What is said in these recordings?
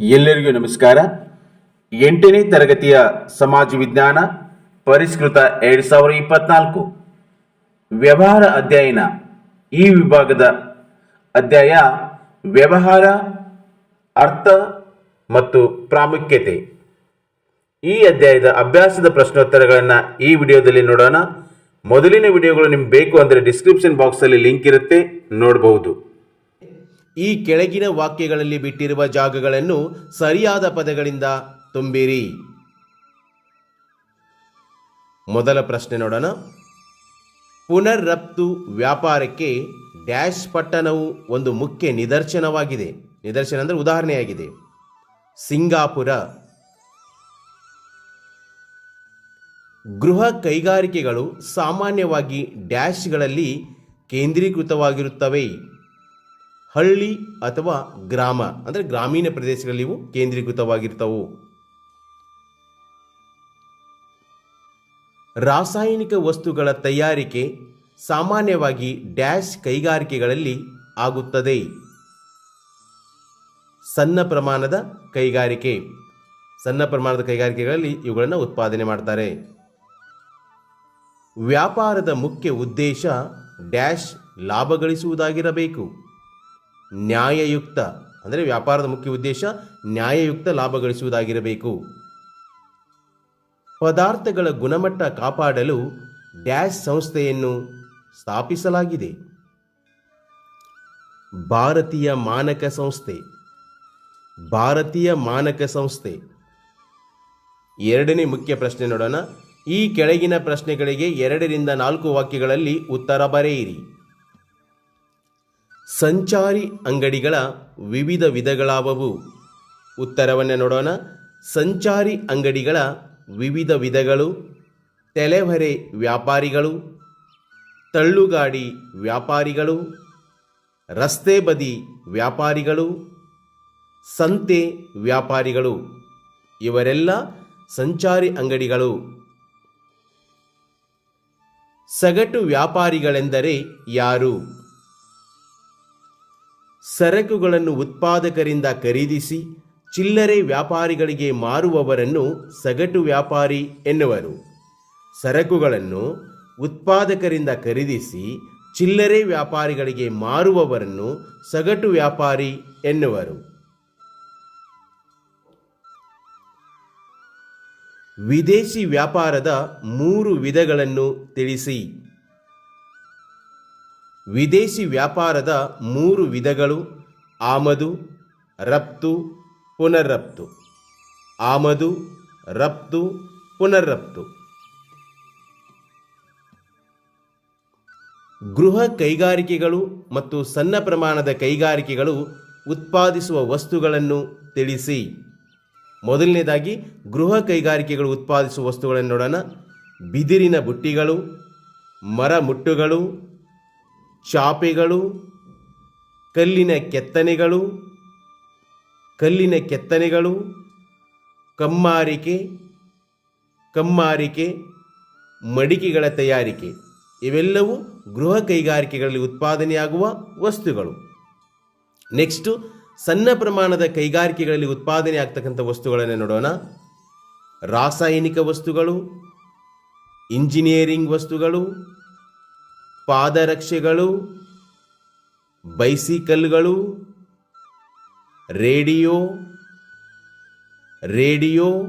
ಎಲ್ಲರಿಗೂ ನಮಸ್ಕಾರ. ಎಂಟನೇ ತರಗತಿಯ ಸಮಾಜ ವಿಜ್ಞಾನ ಪರಿಷ್ಕೃತ ಎರಡು ಸಾವಿರ ಇಪ್ಪತ್ನಾಲ್ಕು ವ್ಯವಹಾರ ಅಧ್ಯಯನ ಈ ವಿಭಾಗದ ಅಧ್ಯಾಯ ವ್ಯವಹಾರ, ಅರ್ಥ ಮತ್ತು ಪ್ರಾಮುಖ್ಯತೆ. ಈ ಅಧ್ಯಾಯದ ಅಭ್ಯಾಸದ ಪ್ರಶ್ನೋತ್ತರಗಳನ್ನು ಈ ವಿಡಿಯೋದಲ್ಲಿ ನೋಡೋಣ. ಮೊದಲಿನ ವಿಡಿಯೋಗಳು ನಿಮ್ಗೆ ಬೇಕು ಅಂದರೆ ಡಿಸ್ಕ್ರಿಪ್ಷನ್ ಬಾಕ್ಸಲ್ಲಿ ಲಿಂಕ್ ಇರುತ್ತೆ ನೋಡಬಹುದು ಈ ಕೆಳಗಿನ ವಾಕ್ಯಗಳಲ್ಲಿ ಬಿಟ್ಟಿರುವ ಜಾಗಗಳನ್ನು ಸರಿಯಾದ ಪದಗಳಿಂದ ತುಂಬಿರಿ. ಮೊದಲ ಪ್ರಶ್ನೆ ನೋಡೋಣ. ಪುನರ್ ರಫ್ತು ವ್ಯಾಪಾರಕ್ಕೆ ಡ್ಯಾಶ್ ಪಟ್ಟಣವು ಒಂದು ಮುಖ್ಯ ನಿದರ್ಶನವಾಗಿದೆ. ನಿದರ್ಶನ ಅಂದರೆ ಉದಾಹರಣೆಯಾಗಿದೆ. ಸಿಂಗಾಪುರ. ಗೃಹ ಕೈಗಾರಿಕೆಗಳು ಸಾಮಾನ್ಯವಾಗಿ ಡ್ಯಾಶ್ಗಳಲ್ಲಿ ಕೇಂದ್ರೀಕೃತವಾಗಿರುತ್ತವೆ. ಹಳ್ಳಿ ಅಥವಾ ಗ್ರಾಮ, ಅಂದರೆ ಗ್ರಾಮೀಣ ಪ್ರದೇಶಗಳಲ್ಲಿ ಇವು ಕೇಂದ್ರೀಕೃತವಾಗಿರ್ತವು. ರಾಸಾಯನಿಕ ವಸ್ತುಗಳ ತಯಾರಿಕೆ ಸಾಮಾನ್ಯವಾಗಿ ಡ್ಯಾಶ್ ಕೈಗಾರಿಕೆಗಳಲ್ಲಿ ಆಗುತ್ತದೆ. ಸಣ್ಣ ಪ್ರಮಾಣದ ಕೈಗಾರಿಕೆ, ಸಣ್ಣ ಪ್ರಮಾಣದ ಕೈಗಾರಿಕೆಗಳಲ್ಲಿ ಇವುಗಳನ್ನು ಉತ್ಪಾದನೆ ಮಾಡ್ತಾರೆ. ವ್ಯಾಪಾರದ ಮುಖ್ಯ ಉದ್ದೇಶ ಡ್ಯಾಶ್ ಲಾಭ ಗಳಿಸುವುದಾಗಿರಬೇಕು ನ್ಯಾಯಯುಕ್ತ, ಅಂದರೆ ವ್ಯಾಪಾರದ ಮುಖ್ಯ ಉದ್ದೇಶ ನ್ಯಾಯಯುಕ್ತ ಲಾಭ ಗಳಿಸುವುದಾಗಿರಬೇಕು. ಪದಾರ್ಥಗಳ ಗುಣಮಟ್ಟ ಕಾಪಾಡಲು ಡ್ಯಾಶ್ ಸಂಸ್ಥೆಯನ್ನು ಸ್ಥಾಪಿಸಲಾಗಿದೆ. ಭಾರತೀಯ ಮಾನಕ ಸಂಸ್ಥೆ, ಭಾರತೀಯ ಮಾನಕ ಸಂಸ್ಥೆ. ಎರಡನೇ ಮುಖ್ಯ ಪ್ರಶ್ನೆ ನೋಡೋಣ. ಈ ಕೆಳಗಿನ ಪ್ರಶ್ನೆಗಳಿಗೆ ಎರಡರಿಂದ ನಾಲ್ಕು ವಾಕ್ಯಗಳಲ್ಲಿ ಉತ್ತರ ಬರೆಯಿರಿ. ಸಂಚಾರಿ ಅಂಗಡಿಗಳ ವಿವಿಧ ವಿಧಗಳಾವವು. ಉತ್ತರವನ್ನು ನೋಡೋಣ. ಸಂಚಾರಿ ಅಂಗಡಿಗಳ ವಿವಿಧ ವಿಧಗಳು. ತೆಲೆಹೊರೆ ವ್ಯಾಪಾರಿಗಳು. ತಳ್ಳುಗಾಡಿ ವ್ಯಾಪಾರಿಗಳು. ರಸ್ತೆ ಬದಿ ವ್ಯಾಪಾರಿಗಳು. ಸಂತೆ ವ್ಯಾಪಾರಿಗಳು. ಇವರೆಲ್ಲ ಸಂಚಾರಿ ಅಂಗಡಿಗಳು. ಸಗಟು ವ್ಯಾಪಾರಿಗಳೆಂದರೆ ಯಾರು? ಸರಕುಗಳನ್ನು ಉತ್ಪಾದಕರಿಂದ ಖರೀದಿಸಿ ಚಿಲ್ಲರೆ ವ್ಯಾಪಾರಿಗಳಿಗೆ ಮಾರುವವರನ್ನು ಸಗಟು ವ್ಯಾಪಾರಿ ಎನ್ನುವರು. ಸರಕುಗಳನ್ನು ಉತ್ಪಾದಕರಿಂದ ಖರೀದಿಸಿ ಚಿಲ್ಲರೆ ವ್ಯಾಪಾರಿಗಳಿಗೆ ಮಾರುವವರನ್ನು ಸಗಟು ವ್ಯಾಪಾರಿ ಎನ್ನುವರು. ವಿದೇಶಿ ವ್ಯಾಪಾರದ ಮೂರು ವಿಧಗಳನ್ನು ತಿಳಿಸಿ. ವಿದೇಶಿ ವ್ಯಾಪಾರದ ಮೂರು ವಿಧಗಳು ಆಮದು, ರಫ್ತು, ಪುನರ್ರಫ್ತು. ಆಮದು, ರಫ್ತು, ಪುನರ್ರಫ್ತು. ಗೃಹ ಕೈಗಾರಿಕೆಗಳು ಮತ್ತು ಸಣ್ಣ ಪ್ರಮಾಣದ ಕೈಗಾರಿಕೆಗಳು ಉತ್ಪಾದಿಸುವ ವಸ್ತುಗಳನ್ನು ತಿಳಿಸಿ. ಮೊದಲನೇದಾಗಿ, ಗೃಹ ಕೈಗಾರಿಕೆಗಳು ಉತ್ಪಾದಿಸುವ ವಸ್ತುಗಳನ್ನು ನೋಡೋಣ ಬಿದಿರಿನ ಬುಟ್ಟಿಗಳು ಮರ ಮುಟ್ಟುಗಳು ಚಾಪೆಗಳು, ಕಲ್ಲಿನ ಕೆತ್ತನೆಗಳು ಕಲ್ಲಿನ ಕೆತ್ತನೆಗಳು, ಕಮ್ಮಾರಿಕೆ ಕಮ್ಮಾರಿಕೆ, ಮಡಿಕೆಗಳ ತಯಾರಿಕೆ, ಇವೆಲ್ಲವೂ ಗೃಹ ಕೈಗಾರಿಕೆಗಳಲ್ಲಿ ಉತ್ಪಾದನೆಯಾಗುವ ವಸ್ತುಗಳು. ನೆಕ್ಸ್ಟು ಸಣ್ಣ ಪ್ರಮಾಣದ ಕೈಗಾರಿಕೆಗಳಲ್ಲಿ ಉತ್ಪಾದನೆ ಆಗ್ತಕ್ಕಂಥ ವಸ್ತುಗಳನ್ನು ನೋಡೋಣ. ರಾಸಾಯನಿಕ ವಸ್ತುಗಳು ಇಂಜಿನಿಯರಿಂಗ್ ವಸ್ತುಗಳು ಪಾದರಕ್ಷೆಗಳು, ಬೈಸಿಕಲ್ಗಳು, ರೇಡಿಯೋ ರೇಡಿಯೋ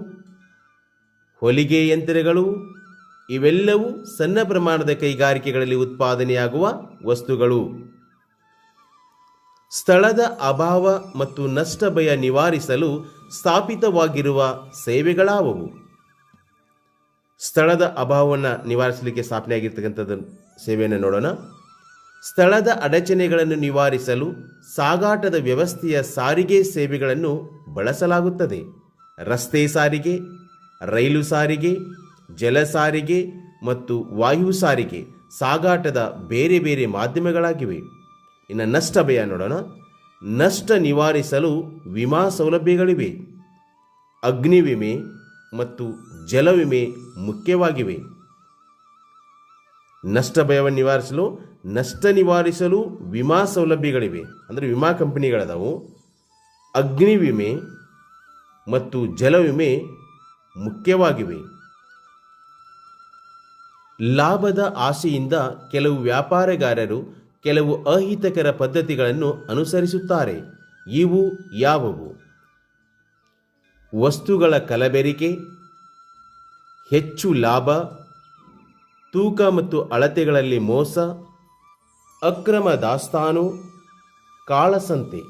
ಹೊಲಿಗೆ ಯಂತ್ರಗಳು ಇವೆಲ್ಲವೂ ಸಣ್ಣ ಪ್ರಮಾಣದ ಕೈಗಾರಿಕೆಗಳಲ್ಲಿ ಉತ್ಪಾದನೆಯಾಗುವ ವಸ್ತುಗಳು. ಸ್ಥಳದ ಅಭಾವ ಮತ್ತು ನಷ್ಟ ಭಯ ನಿವಾರಿಸಲು ಸ್ಥಾಪಿತವಾಗಿರುವ ಸೇವೆಗಳಾವವು. ಸ್ಥಳದ ಅಭಾವವನ್ನು ನಿವಾರಿಸಲಿಕ್ಕೆ ಸ್ಥಾಪನೆಯಾಗಿರ್ತಕ್ಕಂಥದ್ದು ಸೇವೆಯನ್ನು ನೋಡೋಣ. ಸ್ಥಳದ ಅಡಚಣೆಗಳನ್ನು ನಿವಾರಿಸಲು ಸಾಗಾಟದ ವ್ಯವಸ್ಥೆಯ ಸಾರಿಗೆ ಸೇವೆಗಳನ್ನು ಬಳಸಲಾಗುತ್ತದೆ. ರಸ್ತೆ ಸಾರಿಗೆ, ರೈಲು ಸಾರಿಗೆ, ಜಲ ಸಾರಿಗೆ ಮತ್ತು ವಾಯು ಸಾರಿಗೆ ಸಾಗಾಟದ ಬೇರೆ ಬೇರೆ ಮಾಧ್ಯಮಗಳಾಗಿವೆ. ಇನ್ನು ನಷ್ಟ ಭಯ ನೋಡೋಣ. ನಷ್ಟ ನಿವಾರಿಸಲು ವಿಮಾ ಸೌಲಭ್ಯಗಳಿವೆ. ಅಗ್ನಿ ವಿಮೆ ಮತ್ತು ಜಲ ವಿಮೆ ಮುಖ್ಯವಾಗಿವೆ. ನಷ್ಟ ಭಯವನ್ನು ನಿವಾರಿಸಲು, ನಷ್ಟ ನಿವಾರಿಸಲು ವಿಮಾ ಸೌಲಭ್ಯಗಳಿವೆ. ಅಂದರೆ ವಿಮಾ ಕಂಪನಿಗಳದಾವು. ಅಗ್ನಿ ವಿಮೆ ಮತ್ತು ಜಲವಿಮೆ ಮುಖ್ಯವಾಗಿವೆ. ಲಾಭದ ಆಸೆಯಿಂದ ಕೆಲವು ವ್ಯಾಪಾರಗಾರರು ಕೆಲವು ಅಹಿತಕರ ಪದ್ಧತಿಗಳನ್ನು ಅನುಸರಿಸುತ್ತಾರೆ. ಇವು ಯಾವುವು? ವಸ್ತುಗಳ ಕಲಬೆರಿಕೆ ಹೆಚ್ಚು ಲಾಭ, ತೂಕ ಮತ್ತು ಅಳತೆಗಳಲ್ಲಿ ಮೋಸ, ಅಕ್ರಮ ದಾಸ್ತಾನು, ಕಾಳಸಂತೆ,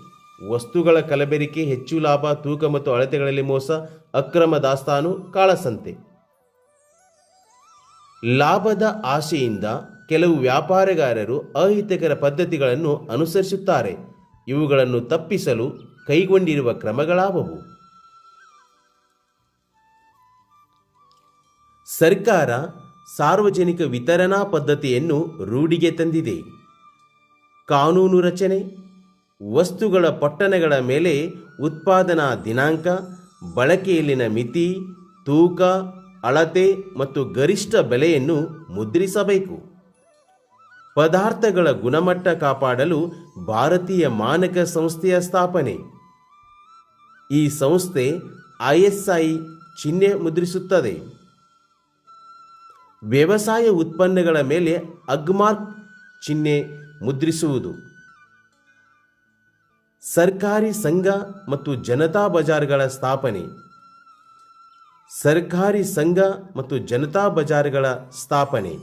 ವಸ್ತುಗಳ ಕಲಬೆರಿಕೆ, ಹೆಚ್ಚು ಲಾಭ, ತೂಕ ಮತ್ತು ಅಳತೆಗಳಲ್ಲಿ ಮೋಸ, ಅಕ್ರಮ ದಾಸ್ತಾನು, ಕಾಳಸಂತೆ. ಲಾಭದ ಆಶೆಯಿಂದ ಕೆಲವು ವ್ಯಾಪಾರಗಾರರು ಅಹಿತಕರ ಪದ್ಧತಿಗಳನ್ನು ಅನುಸರಿಸುತ್ತಾರೆ. ಇವುಗಳನ್ನು ತಪ್ಪಿಸಲು ಕೈಗೊಂಡಿರುವ ಕ್ರಮಗಳಾವವು. ಸರ್ಕಾರ ಸಾರ್ವಜನಿಕ ವಿತರಣಾ ಪದ್ಧತಿಯನ್ನು ರೂಢಿಗೆ ತಂದಿದೆ. ಕಾನೂನು ರಚನೆ, ವಸ್ತುಗಳ ಪಟ್ಟಣಗಳ ಮೇಲೆ ಉತ್ಪಾದನಾ ದಿನಾಂಕ, ಬಳಕೆಯಲ್ಲಿನ ಮಿತಿ, ತೂಕ, ಅಳತೆ ಮತ್ತು ಗರಿಷ್ಠ ಬೆಲೆಯನ್ನು ಮುದ್ರಿಸಬೇಕು. ಪದಾರ್ಥಗಳ ಗುಣಮಟ್ಟ ಕಾಪಾಡಲು ಭಾರತೀಯ ಮಾನಕ ಸಂಸ್ಥೆಯ ಸ್ಥಾಪನೆ. ಈ ಸಂಸ್ಥೆ ಐಎಸ್ಐ ಚಿಹ್ನೆ ಮುದ್ರಿಸುತ್ತದೆ. ವ್ಯವಸಾಯ ಉತ್ಪನ್ನಗಳ ಮೇಲೆ ಅಗ್ಮಾರ್ಕ್ ಚಿಹ್ನೆ ಮುದ್ರಿಸುವುದು. ಸರ್ಕಾರಿ ಸಂಘ ಮತ್ತು ಜನತಾ ಬಜಾರ್ಗಳ ಸ್ಥಾಪನೆ. ಸರ್ಕಾರಿ ಸಂಘ ಮತ್ತು ಜನತಾ ಬಜಾರ್ಗಳ ಸ್ಥಾಪನೆ.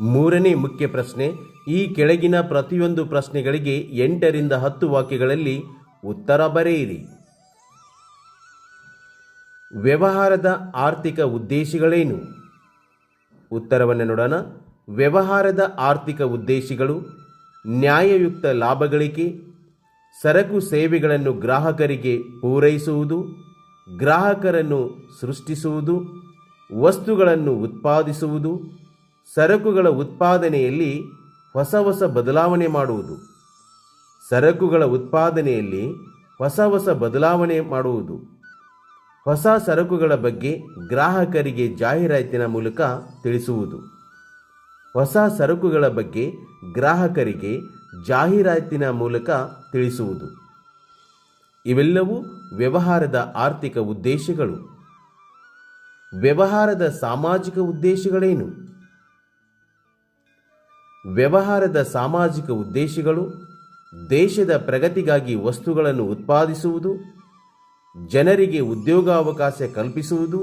ಮೂರನೇ ಮುಖ್ಯ ಪ್ರಶ್ನೆ, ಈ ಕೆಳಗಿನ ಪ್ರತಿಯೊಂದು ಪ್ರಶ್ನೆಗಳಿಗೆ ಎಂಟರಿಂದ ಹತ್ತು ವಾಕ್ಯಗಳಲ್ಲಿ ಉತ್ತರ ಬರೆಯಿರಿ. ವ್ಯವಹಾರದ ಆರ್ಥಿಕ ಉದ್ದೇಶಗಳೇನು? ಉತ್ತರವನ್ನು ನೋಡೋಣ. ವ್ಯವಹಾರದ ಆರ್ಥಿಕ ಉದ್ದೇಶಗಳು, ನ್ಯಾಯಯುಕ್ತ ಲಾಭಗಳಿಕೆ, ಸರಕು ಸೇವೆಗಳನ್ನು ಗ್ರಾಹಕರಿಗೆ ಪೂರೈಸುವುದು, ಗ್ರಾಹಕರನ್ನು ಸೃಷ್ಟಿಸುವುದು, ವಸ್ತುಗಳನ್ನು ಉತ್ಪಾದಿಸುವುದು, ಸರಕುಗಳ ಉತ್ಪಾದನೆಯಲ್ಲಿ ಹೊಸ ಹೊಸ ಬದಲಾವಣೆ ಮಾಡುವುದು. ಸರಕುಗಳ ಉತ್ಪಾದನೆಯಲ್ಲಿ ಹೊಸ ಹೊಸ ಬದಲಾವಣೆ ಮಾಡುವುದು. ಹೊಸ ಸರಕುಗಳ ಬಗ್ಗೆ ಗ್ರಾಹಕರಿಗೆ ಜಾಹೀರಾತಿನ ಮೂಲಕ ತಿಳಿಸುವುದು. ಹೊಸ ಸರಕುಗಳ ಬಗ್ಗೆ ಗ್ರಾಹಕರಿಗೆ ಜಾಹೀರಾತಿನ ಮೂಲಕ ತಿಳಿಸುವುದು. ಇವೆಲ್ಲವೂ ವ್ಯವಹಾರದ ಆರ್ಥಿಕ ಉದ್ದೇಶಗಳು. ವ್ಯವಹಾರದ ಸಾಮಾಜಿಕ ಉದ್ದೇಶಗಳೇನು? ವ್ಯವಹಾರದ ಸಾಮಾಜಿಕ ಉದ್ದೇಶಗಳು ದೇಶದ ಪ್ರಗತಿಗಾಗಿ ವಸ್ತುಗಳನ್ನು ಉತ್ಪಾದಿಸುವುದು. ಜನರಿಗೆ ಉದ್ಯೋಗಾವಕಾಶ ಕಲ್ಪಿಸುವುದು,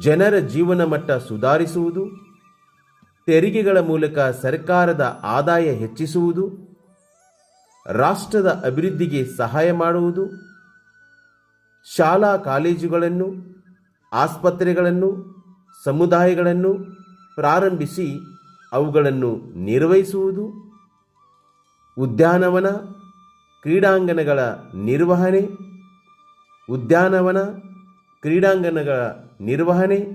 ಜನರ ಜೀವನ ಮಟ್ಟ ಸುಧಾರಿಸುವುದು, ತೆರಿಗೆಗಳ ಮೂಲಕ ಸರ್ಕಾರದ ಆದಾಯ ಹೆಚ್ಚಿಸುವುದು, ರಾಷ್ಟ್ರದ ಅಭಿವೃದ್ಧಿಗೆ ಸಹಾಯ ಮಾಡುವುದು, ಶಾಲಾ ಕಾಲೇಜುಗಳನ್ನು, ಆಸ್ಪತ್ರೆಗಳನ್ನು, ಸಮುದಾಯಗಳನ್ನು ಪ್ರಾರಂಭಿಸಿ ಅವುಗಳನ್ನು ನಿರ್ವಹಿಸುವುದು, ಉದ್ಯಾನವನ, ಕ್ರೀಡಾಂಗಣಗಳ ನಿರ್ವಹಣೆ ಉದ್ಯಾನವನ, ಕ್ರೀಡಾಂಗಣಗಳ ನಿರ್ವಹಣೆ,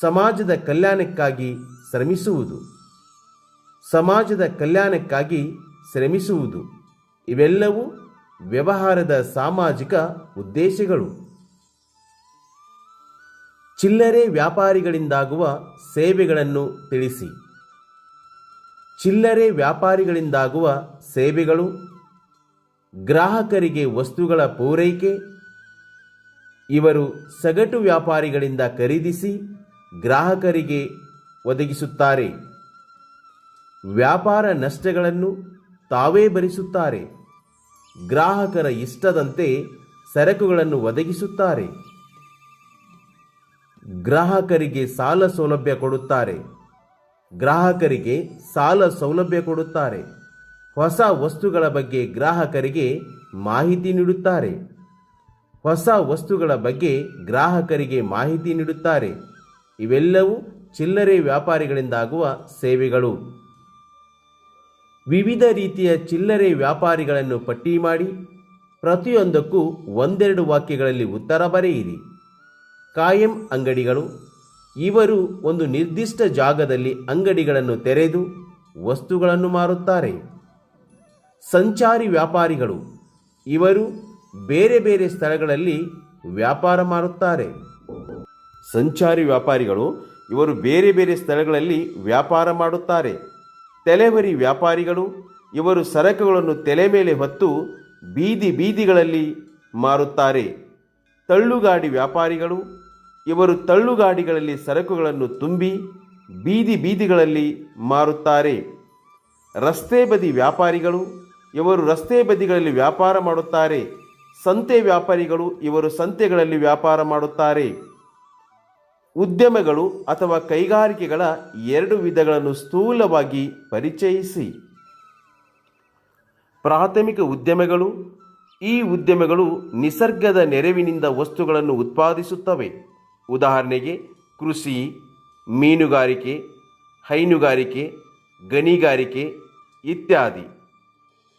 ಸಮಾಜದ ಕಲ್ಯಾಣಕ್ಕಾಗಿ ಶ್ರಮಿಸುವುದು. ಸಮಾಜದ ಕಲ್ಯಾಣಕ್ಕಾಗಿ ಶ್ರಮಿಸುವುದು. ಇವೆಲ್ಲವೂ ವ್ಯವಹಾರದ ಸಾಮಾಜಿಕ ಉದ್ದೇಶಗಳು. ಚಿಲ್ಲರೆ ವ್ಯಾಪಾರಿಗಳಿಂದಾಗುವ ಸೇವೆಗಳನ್ನು ತಿಳಿಸಿ. ಚಿಲ್ಲರೆ ವ್ಯಾಪಾರಿಗಳಿಂದಾಗುವ ಸೇವೆಗಳು ಗ್ರಾಹಕರಿಗೆ ವಸ್ತುಗಳ ಪೂರೈಕೆ ಇವರು ಸಗಟು ವ್ಯಾಪಾರಿಗಳಿಂದ ಖರೀದಿಸಿ ಗ್ರಾಹಕರಿಗೆ ಒದಗಿಸುತ್ತಾರೆ. ವ್ಯಾಪಾರ ನಷ್ಟಗಳನ್ನು ತಾವೇ ಭರಿಸುತ್ತಾರೆ. ಗ್ರಾಹಕರ ಇಷ್ಟದಂತೆ ಸರಕುಗಳನ್ನು ಒದಗಿಸುತ್ತಾರೆ. ಗ್ರಾಹಕರಿಗೆ ಸಾಲ ಸೌಲಭ್ಯ ಕೊಡುತ್ತಾರೆ. ಗ್ರಾಹಕರಿಗೆ ಸಾಲ ಸೌಲಭ್ಯ ಕೊಡುತ್ತಾರೆ. ಹೊಸ ವಸ್ತುಗಳ ಬಗ್ಗೆ ಗ್ರಾಹಕರಿಗೆ ಮಾಹಿತಿ ನೀಡುತ್ತಾರೆ. ಹೊಸ ವಸ್ತುಗಳ ಬಗ್ಗೆ ಗ್ರಾಹಕರಿಗೆ ಮಾಹಿತಿ ನೀಡುತ್ತಾರೆ. ಇವೆಲ್ಲವೂ ಚಿಲ್ಲರೆ ವ್ಯಾಪಾರಿಗಳಿಂದಾಗುವ ಸೇವೆಗಳು. ವಿವಿಧ ರೀತಿಯ ಚಿಲ್ಲರೆ ವ್ಯಾಪಾರಿಗಳನ್ನು ಪಟ್ಟಿ ಮಾಡಿ ಪ್ರತಿಯೊಂದಕ್ಕೂ ಒಂದೆರಡು ವಾಕ್ಯಗಳಲ್ಲಿ ಉತ್ತರ ಬರೆಯಿರಿ. ಕಾಯಂ ಅಂಗಡಿಗಳು. ಇವರು ಒಂದು ನಿರ್ದಿಷ್ಟ ಜಾಗದಲ್ಲಿ ಅಂಗಡಿಗಳನ್ನು ತೆರೆದು ವಸ್ತುಗಳನ್ನು ಮಾರುತ್ತಾರೆ. ಸಂಚಾರಿ ವ್ಯಾಪಾರಿಗಳು. ಇವರು ಬೇರೆ ಬೇರೆ ಸ್ಥಳಗಳಲ್ಲಿ ವ್ಯಾಪಾರ ಮಾರುತ್ತಾರೆ. ಸಂಚಾರಿ ವ್ಯಾಪಾರಿಗಳು ಇವರು ಬೇರೆ ಬೇರೆ ಸ್ಥಳಗಳಲ್ಲಿ ವ್ಯಾಪಾರ ಮಾಡುತ್ತಾರೆ. ತೆಲೆವರಿ ವ್ಯಾಪಾರಿಗಳು ಇವರು ಸರಕುಗಳನ್ನು ತಲೆ ಮೇಲೆ ಹೊತ್ತು ಬೀದಿ ಬೀದಿಗಳಲ್ಲಿ ಮಾರುತ್ತಾರೆ. ತಳ್ಳುಗಾಡಿ ವ್ಯಾಪಾರಿಗಳು ಇವರು ತಳ್ಳುಗಾಡಿಗಳಲ್ಲಿ ಸರಕುಗಳನ್ನು ತುಂಬಿ ಬೀದಿ ಬೀದಿಗಳಲ್ಲಿ ಮಾರುತ್ತಾರೆ. ರಸ್ತೆ ಬದಿ ವ್ಯಾಪಾರಿಗಳು ಇವರು ರಸ್ತೆ ಬದಿಗಳಲ್ಲಿ ವ್ಯಾಪಾರ ಮಾಡುತ್ತಾರೆ. ಸಂತೆ ವ್ಯಾಪಾರಿಗಳು ಇವರು ಸಂತೆಗಳಲ್ಲಿ ವ್ಯಾಪಾರ ಮಾಡುತ್ತಾರೆ. ಉದ್ಯಮಗಳು ಅಥವಾ ಕೈಗಾರಿಕೆಗಳ ಎರಡು ವಿಧಗಳನ್ನು ಸ್ಥೂಲವಾಗಿ ಪರಿಚಯಿಸಿ. ಪ್ರಾಥಮಿಕ ಉದ್ಯಮಗಳು, ಈ ಉದ್ಯಮಗಳು ನಿಸರ್ಗದ ನೆರವಿನಿಂದ ವಸ್ತುಗಳನ್ನು ಉತ್ಪಾದಿಸುತ್ತವೆ. ಉದಾಹರಣೆಗೆ, ಕೃಷಿ, ಮೀನುಗಾರಿಕೆ, ಹೈನುಗಾರಿಕೆ, ಗಣಿಗಾರಿಕೆ ಇತ್ಯಾದಿ.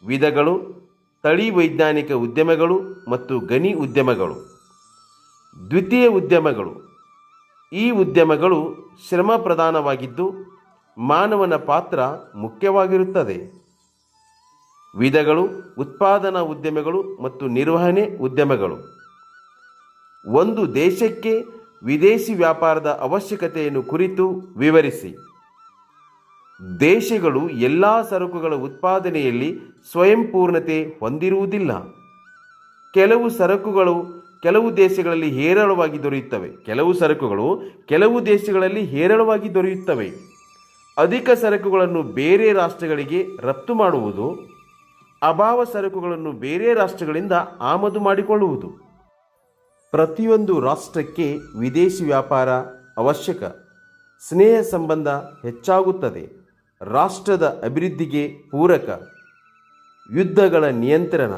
ವಿಧಗಳು ತಳಿ ವೈಜ್ಞಾನಿಕ ಉದ್ಯಮಗಳು ಮತ್ತು ಗಣಿ ಉದ್ಯಮಗಳು. ದ್ವಿತೀಯ ಉದ್ಯಮಗಳು. ಈ ಉದ್ಯಮಗಳು ಶ್ರಮ ಪ್ರಧಾನವಾಗಿದ್ದು ಮಾನವನ ಪಾತ್ರ ಮುಖ್ಯವಾಗಿರುತ್ತದೆ. ವಿಧಗಳು, ಉತ್ಪಾದನಾ ಉದ್ಯಮಗಳು ಮತ್ತು ನಿರ್ವಹಣೆ ಉದ್ಯಮಗಳು. ಒಂದು ದೇಶಕ್ಕೆ ವಿದೇಶಿ ವ್ಯಾಪಾರದ ಅವಶ್ಯಕತೆಯನ್ನು ಕುರಿತು ವಿವರಿಸಿ. ದೇಶಗಳು ಎಲ್ಲ ಸರಕುಗಳ ಉತ್ಪಾದನೆಯಲ್ಲಿ ಸ್ವಯಂಪೂರ್ಣತೆ ಹೊಂದಿರುವುದಿಲ್ಲ. ಕೆಲವು ಸರಕುಗಳು ಕೆಲವು ದೇಶಗಳಲ್ಲಿ ಹೇರಳವಾಗಿ ದೊರೆಯುತ್ತವೆ. ಕೆಲವು ಸರಕುಗಳು ಕೆಲವು ದೇಶಗಳಲ್ಲಿ ಹೇರಳವಾಗಿ ದೊರೆಯುತ್ತವೆ. ಅಧಿಕ ಸರಕುಗಳನ್ನು ಬೇರೆ ರಾಷ್ಟ್ರಗಳಿಗೆ ರಫ್ತು ಮಾಡುವುದು, ಅಭಾವ ಸರಕುಗಳನ್ನು ಬೇರೆ ರಾಷ್ಟ್ರಗಳಿಂದ ಆಮದು ಮಾಡಿಕೊಳ್ಳುವುದು. ಪ್ರತಿಯೊಂದು ರಾಷ್ಟ್ರಕ್ಕೆ ವಿದೇಶಿ ವ್ಯಾಪಾರ ಅವಶ್ಯಕ. ಸ್ನೇಹ ಸಂಬಂಧ ಹೆಚ್ಚಾಗುತ್ತದೆ. ರಾಷ್ಟ್ರದ ಅಭಿವೃದ್ಧಿಗೆ ಪೂರಕ ಯುದ್ಧಗಳ ನಿಯಂತ್ರಣ.